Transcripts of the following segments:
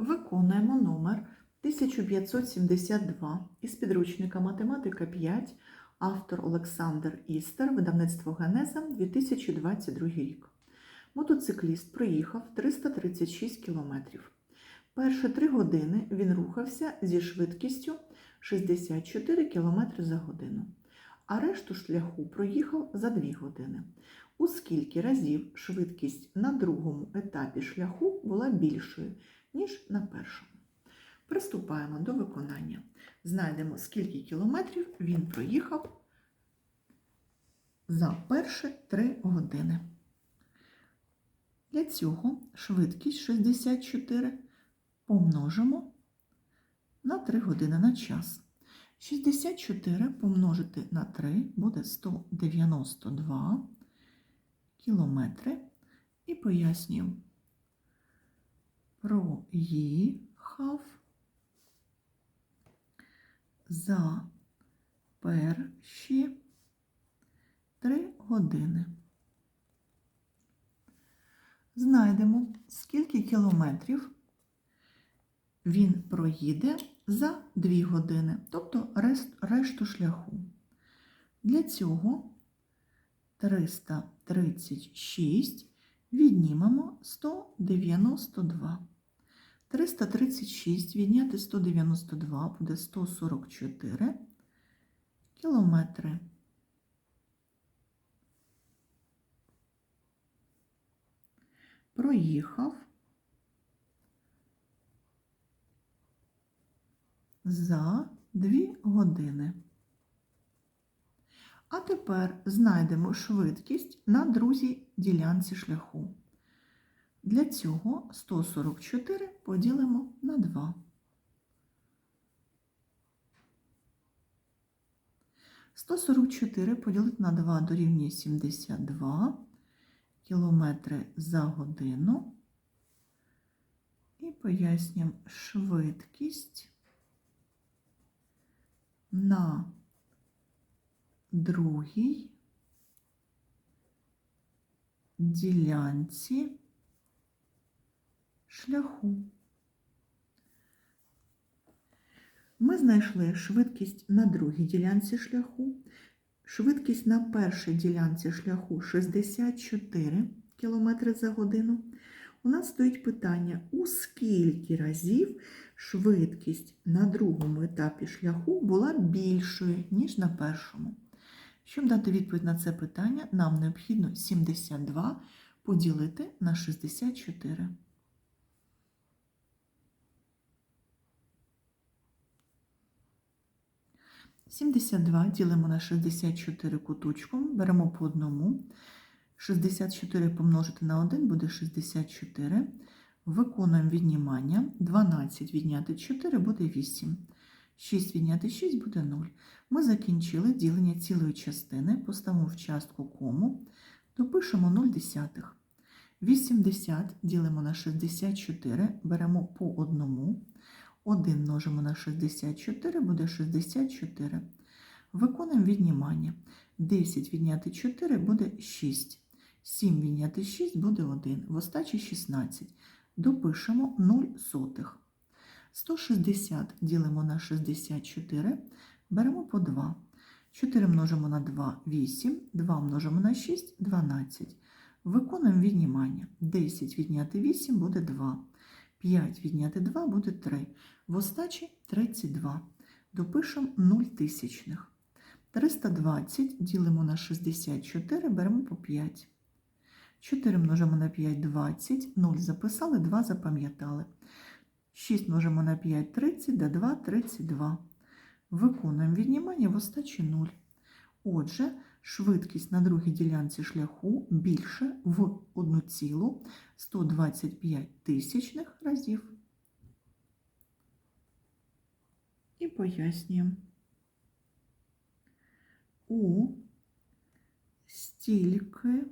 Виконуємо номер 1572 із підручника Математика 5, автор Олександр Істер, видавництво Генеза, 2022 рік. Мотоцикліст проїхав 336 кілометрів. Перші три години він рухався зі швидкістю 64 км за годину, а решту шляху проїхав за 2 години. У скільки разів швидкість на другому етапі шляху була більшою, ніж на першому. Приступаємо до виконання. Знайдемо, скільки кілометрів він проїхав за перші 3 години. Для цього швидкість 64 помножимо на 3 години на час. 64 помножити на 3 буде 192 кілометри. І пояснюємо. Проїхав за перші 3 години. Знайдемо, скільки кілометрів він проїде за 2 години, тобто решту шляху. Для цього 336 віднімемо 192. 336 відняти 192 буде 144 кілометри. Проїхав за 2 години. А тепер знайдемо швидкість на другій ділянці шляху. Для цього 144 поділимо на 2. Сто сорок чотири поділити на 2 дорівнює 72 кілометри за годину. І пояснюємо швидкість на другій ділянці шляху. Ми знайшли швидкість на другій ділянці шляху, швидкість на першій ділянці шляху 64 км за годину. У нас стоїть питання, у скільки разів швидкість на другому етапі шляху була більшою, ніж на першому. Щоб дати відповідь на це питання, нам необхідно 72 поділити на 64. Сімдесят два ділимо на 64 куточком, беремо по одному. 64 помножити на 1 буде 64. Виконуємо віднімання. 12 відняти 4 буде 8. 6 відняти 6 буде 0. Ми закінчили ділення цілої частини, поставимо в частку кому, допишемо 0 десятих. 80 ділимо на 64, беремо по одному. 1 множимо на 64 буде 64. Виконуємо віднімання. 10 відняти 4 буде 6. 7 відняти 6 буде 1. В остачі 16. Допишемо 0 сотих. 160 ділимо на 64, беремо по 2. 4 множимо на 2 – 8, 2 множимо на 6 – 12. Виконуємо віднімання. 10 відняти 8 буде 2. 5 відняти 2 буде 3. В остачі 32. Допишемо 0 тисячних. 320 ділимо на 64, беремо по 5. 4 множимо на 5 – 20, 0 записали, 2 запам'ятали. 6 множимо на 5 – 30, до 2 – 32. Виконуємо віднімання в остачі 0. Отже, швидкість на другій ділянці шляху більше в 1,125 тисячних разів. І пояснюємо. У стільки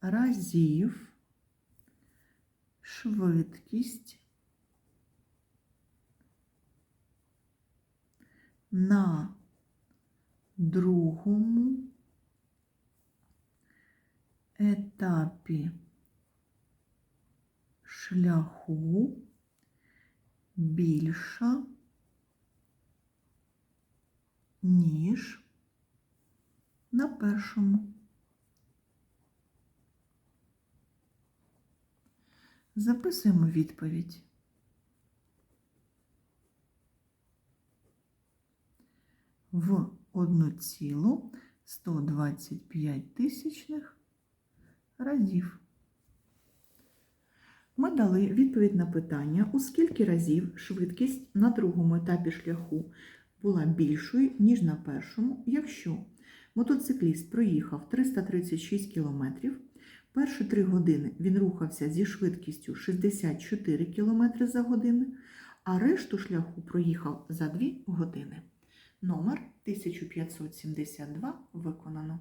разів швидкість на другому етапі шляху більша, ніж на першому. Записуємо відповідь. В 1,125 тисячних разів. Ми дали відповідь на питання, у скільки разів швидкість на другому етапі шляху була більшою, ніж на першому, якщо мотоцикліст проїхав 336 км, перші 3 години він рухався зі швидкістю 64 км за годину, а решту шляху проїхав за 2 години. Номер 1572 виконано.